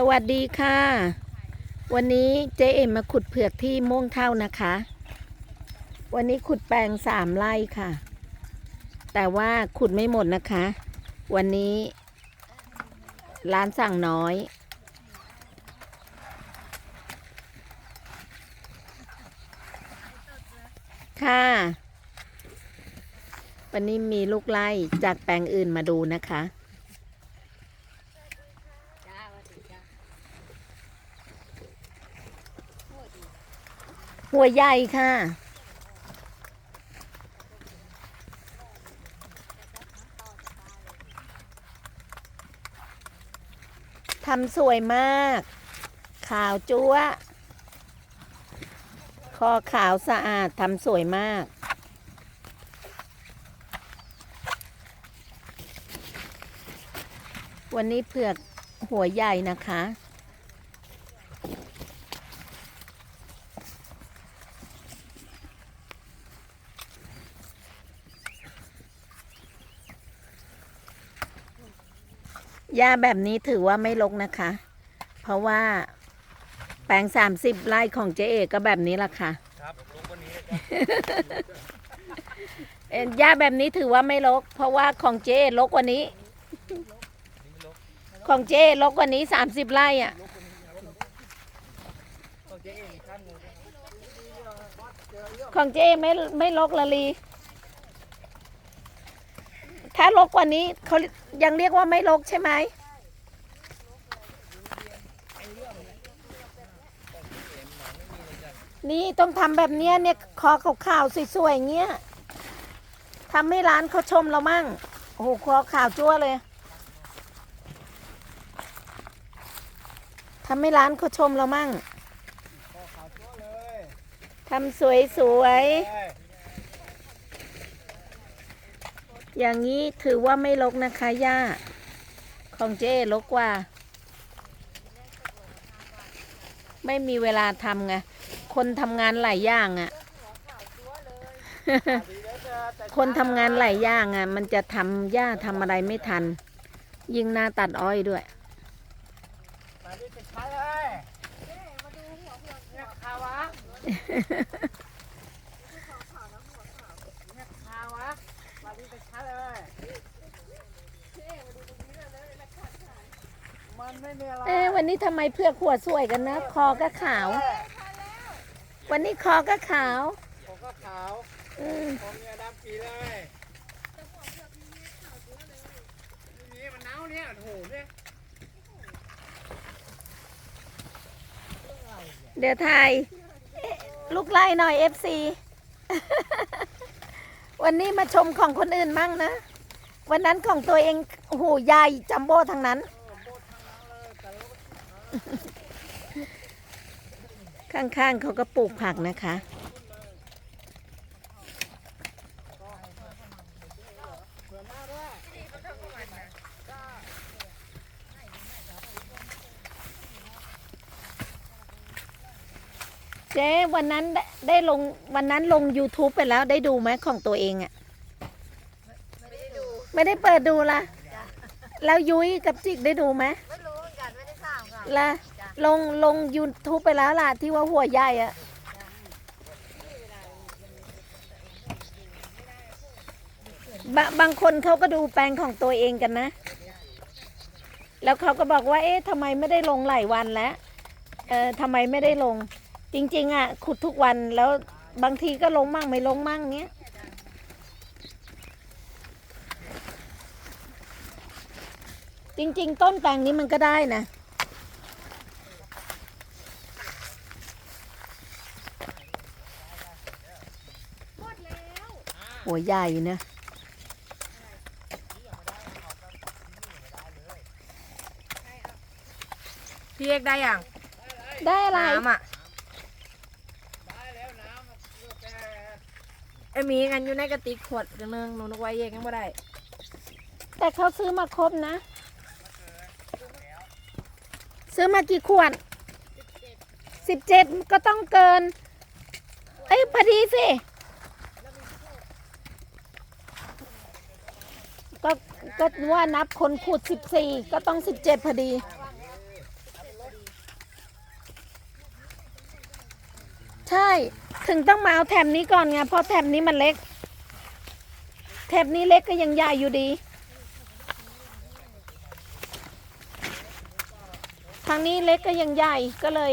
สวัสดีค่ะ วันนี้เจ๊เอ็มมาขุดเผือกที่ม่วงเท่านะคะ วันนี้ขุดแปลงสามไร่ค่ะ แต่ว่าขุดไม่หมดนะคะ วันนี้ ร้านสั่งน้อย ค่ะ วันนี้มีลูกไล่จากแปลงอื่นมาดูนะคะ หัวใหญ่ค่ะ ทำสวยมาก ขาวจั๊วคอขาวสะอาดทำสวยมาก วันนี้เผือกหัวใหญ่นะคะ หญ้าแบบนี้ถือว่าไม่รกนะคะ เพราะว่าแปลงสามสิบไร่ของเจ๊เอกก็แบบนี้ละค่ะครับลงวันนี้เอ่อหญ้าแบบนี้ถือว่าไม่รกเพราะว่าของเจ๊รกกว่านี้ ของเจ๊รกกว่านี้สามสิบไร่อะของเจ๊เองข้ามงูของเจ๊ไม่ไม่รกละลี ถ้ารกกว่านี้เขายังเรียกว่าไม่รกใช่ไหมนี่ต้องทำแบบเนี้ยเนี่ยคอขาวๆสวยๆอย่างเงี้ยทำให้ร้านเขาชมเรามั่งโอ้โหคอขาวจั่วเลยทำให้ร้านเขาชมเรามั่งก็ขาวตัวเลยทำสวยๆ เอ้ยอย่างนี้ถือว่าไม่ลกนะคะย่า ของเจ๊ลกกว่า ไม่มีเวลาทำไง คนทำงานหลายอย่างอะ่ะดีแล้วจะแต่คนทำงานหลายอย่างอะ่ะ มันจะทำย่าทำอะไรไม่ทัน ยิ่งหน้าตัดอ้อยด้วยมาดิจะใช้เลยเนี่ยขาวะเนี่ยขาวะ มาดิจะใช้เลยมันไม่มีอะไรเอ๊ะวันนี้ทำไมเพือกหัวสวยกันนะ คอก็ขาว วันนี้คอก็ขาวผมก็ขาวอืมผมเนี่ยดำปีเลยนี่มันหนาวเนี่ยโอ้โหเนี่ยเดี๋ยวถ่ายเอ๊ะลูกไล่หน่อยเอฟซี วันนี้มาชมของคนอื่นมั่งนะ วันนั้นของตัวเองโอ้โหใหญ่จัมโบ้ทั้งนั้น ข้างๆเขาก็ปลูกผักนะคะ เจ๊วันนั้นได้ได้ลงวันนั้นลง YouTube ไปแล้วได้ดูไหมของตัวเองอะไม่ได้เปิดดูละแล้วยุ้ยกับจิกได้ดูไหมไม่รู้เหมือนกันไม่ได้สร้างค่ะละลงลง YouTube ไปแล้วล่ะที่ว่าหัวใหญ่อะบะบางคนเขาก็ดูแปลงของตัวเองกันนะ แล้วเขาก็บอกว่า เอ๊ะทำไมไม่ได้ลงหลายวันแล้ว เออทำไมไม่ได้ลง จริง ๆ อะ ขุดทุกวันแล้วบางทีก็ลงมั่งไม่ลงมั่งเนี้ยจริง ๆ ต้นแปลงนี้มันก็ได้นะหัวใหญ่นะพี่เอกได้ยังได้อะไรน้ำอะ ได้แล้วน้ำมันเลือกแต่ ไอ้มีกันอยู่ในกระติกขวดนึงหนูนึกว่าเอกยังไม่ได้ แต่เขาซื้อมาครบนะ ซื้อมากี่ขวดสิบเจ็ดก็ต้องเกิน เอ้ยพอดีสิ ก็ก็ว่านับคนขุดสิบสี่ก็ต้องสิบเจ็ดพอดี ใช่ ถึงต้องมาเอาแถบนี้ก่อนไงเพราะแถบนี้มันเล็ก แถบนี้เล็กก็ยังใหญ่อยู่ดี ทางนี้เล็กก็ยังใหญ่ก็เลย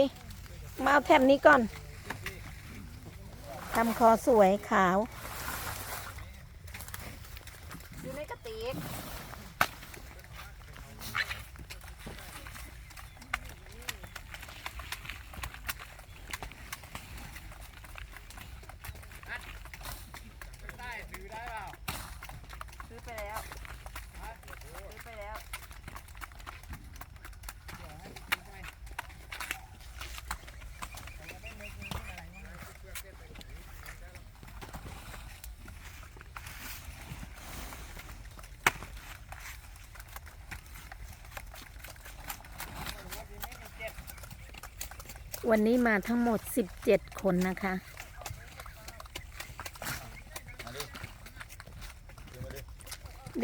มาเอาแถบนี้ก่อนทำคอสวยขาวอยู่ในกระติก ได้ถือได้เปล่า ซื้อไปแล้วซื้อไปแล้ว วันนี้มาทั้งหมด 17 คนนะคะ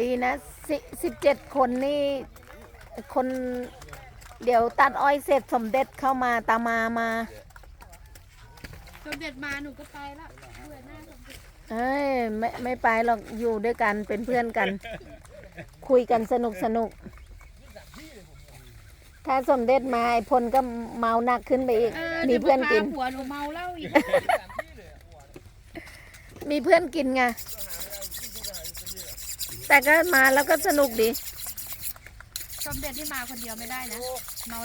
ดีนะสิสิบเจ็ดคนนี่ คนเดี๋ยวตัดอ้อยเสร็จสมเด็จเข้ามาตามามา สมเด็จมาหนูก็ไปแล้วเบื่อหน้าสมเด็จเอ้ยไม่ไม่ไปหรอกอยู่ด้วยกันเป็นเพื่อนกัน คุยกันสนุกสนุก ถ้าสมเด็จมาไอพลก็เมาหนักขึ้นไปอีก มีเพื่อนกินดี๋ยวพาผัวหนูเมาเหล้าอีก มีเพื่อนกินไง แต่ก็มาแล้วก็สนุกดี สมเด็จที่มาคนเดียวไม่ได้นะ เมา